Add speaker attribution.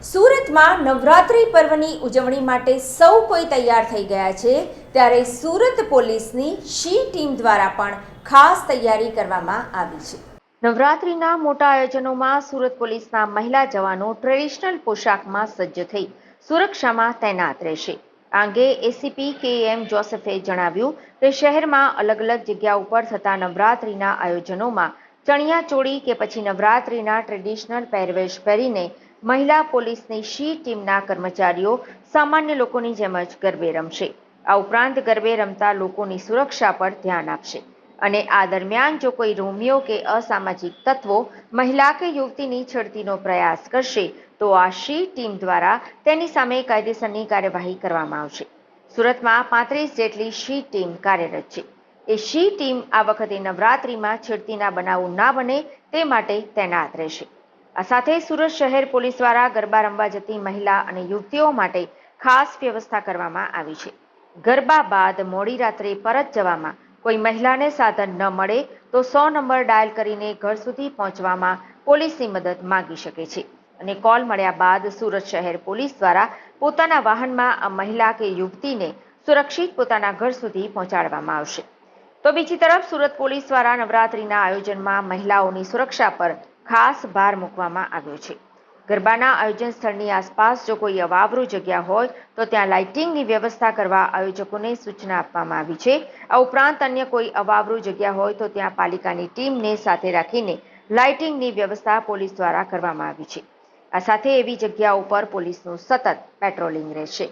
Speaker 1: સુરતમાં નવરાત્રિ પર્વની ઉજવણી માટે સૌ કોઈ તૈયાર થઈ ગયા છે. ત્યારે સુરત પોલીસની શી ટીમ દ્વારા પણ ખાસ તૈયારી કરવામાં આવી છે. નવરાત્રિના મોટા આયોજનોમાં સુરત પોલીસના મહિલા જવાનો ટ્રેડિશનલ પોશાકમાં સજ્જ થઈ. સુરક્ષામાં તૈનાત રહેશે. આ અંગે એસીપી કે એમ જોસેફે જણાવ્યું કે શહેરમાં અલગ અલગ જગ્યા ઉપર થતા નવરાત્રિના આયોજનોમાં ચણિયા ચોળી કે પછી નવરાત્રિના ટ્રેડિશનલ પહેરવેશ પહેરીને મહિલા પોલીસની શી ટીમના કર્મચારીઓ સામાન્ય લોકોની જેમ જ ગરબે રમશે? આ ઉપરાંત ગરબે રમતા લોકોની સુરક્ષા પર ધ્યાન આપશે. અને આ દરમિયાન જો કોઈ રોમિયો કે અસામાજિક તત્વો મહિલા કે યુવતીની છેડતીનો પ્રયાસ કરશે, તો આ શી ટીમ દ્વારા તેની સામે કાયદેસરની કાર્યવાહી કરવામાં આવશે. સુરતમાં પાંત્રીસ જેટલી શી ટીમ કાર્યરત છે. એ શી ટીમ આ વખતે નવરાત્રિમાં છેડતીના બનાવો ના બને તે માટે તૈનાત રહેશે. આ સાથે સુરત શહેર પોલીસ દ્વારા ગરબા રમવા જતી મહિલા અને યુવતીઓ માટે ખાસ વ્યવસ્થા કરવામાં આવી છે. ગરબા બાદ મોડી રાત્રે પરત જવામાં કોઈ મહિલાને સાધન ન મળે તો સો નંબર ડાયલ કરીને ઘર સુધી પહોંચવામાં પોલીસની મદદ માગી શકે છે અને કોલ મળ્યા બાદ સુરત શહેર પોલીસ દ્વારા પોતાના વાહનમાં આ મહિલા કે યુવતીને સુરક્ષિત પોતાના ઘર સુધી પહોંચાડવામાં આવશે. તો બીજી તરફ સુરત પોલીસ દ્વારા નવરાત્રિના આયોજનમાં મહિલાઓની સુરક્ષા પર ખાસ ભાર મૂકવામાં આવ્યો છે. ગરબાના આયોજન સ્થળની આસપાસ જો કોઈ અવાવરું જગ્યા હોય, તો ત્યાં લાઇટિંગની વ્યવસ્થા કરવા આયોજકોને સૂચના આપવામાં આવી છે. આ ઉપરાંત અન્ય કોઈ અવાવરું જગ્યા હોય, તો ત્યાં પાલિકાની ટીમને સાથે રાખીને લાઇટિંગની વ્યવસ્થા પોલીસ દ્વારા કરવામાં આવી છે. આ સાથે એવી જગ્યા ઉપર પોલીસનું સતત પેટ્રોલિંગ રહેશે.